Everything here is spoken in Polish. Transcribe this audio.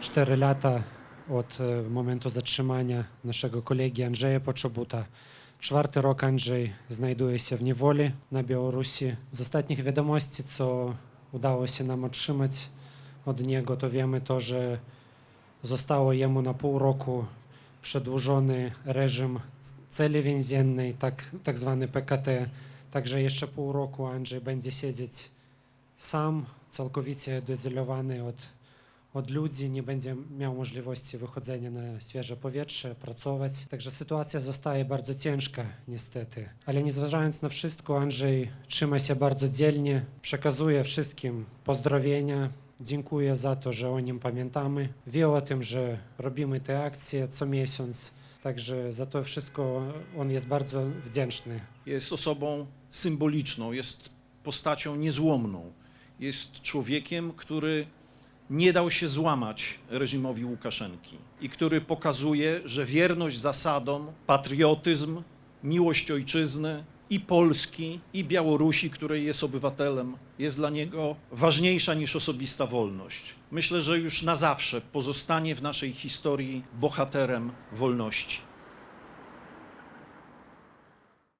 4 lata od e, momentu zatrzymania naszego kolegi Andrzeja Poczobuta. Czwarty rok Andrzej znajduje się w niewoli na Białorusi. Z ostatnich wiadomości, co udało się nam otrzymać od niego, to wiemy to, że zostało jemu na pół roku przedłużony reżim celi więziennej, tak, tak zwany PKT. Także jeszcze pół roku Andrzej będzie siedzieć sam, całkowicie odizolowany od, od ludzi, nie będzie miał możliwości wychodzenia na świeże powietrze, pracować. Także sytuacja zostaje bardzo ciężka, niestety. Ale nie zważając na wszystko, Andrzej trzyma się bardzo dzielnie, przekazuje wszystkim pozdrowienia. Dziękuję za to, że o nim pamiętamy. Wie o tym, że robimy te akcje co miesiąc. Także za to wszystko on jest bardzo wdzięczny. Jest osobą symboliczną, jest postacią niezłomną. Jest człowiekiem, który nie dał się złamać reżimowi Łukaszenki i który pokazuje, że wierność zasadom, patriotyzm, miłość ojczyzny i Polski, i Białorusi, której jest obywatelem, jest dla niego ważniejsza niż osobista wolność. Myślę, że już na zawsze pozostanie w naszej historii bohaterem wolności.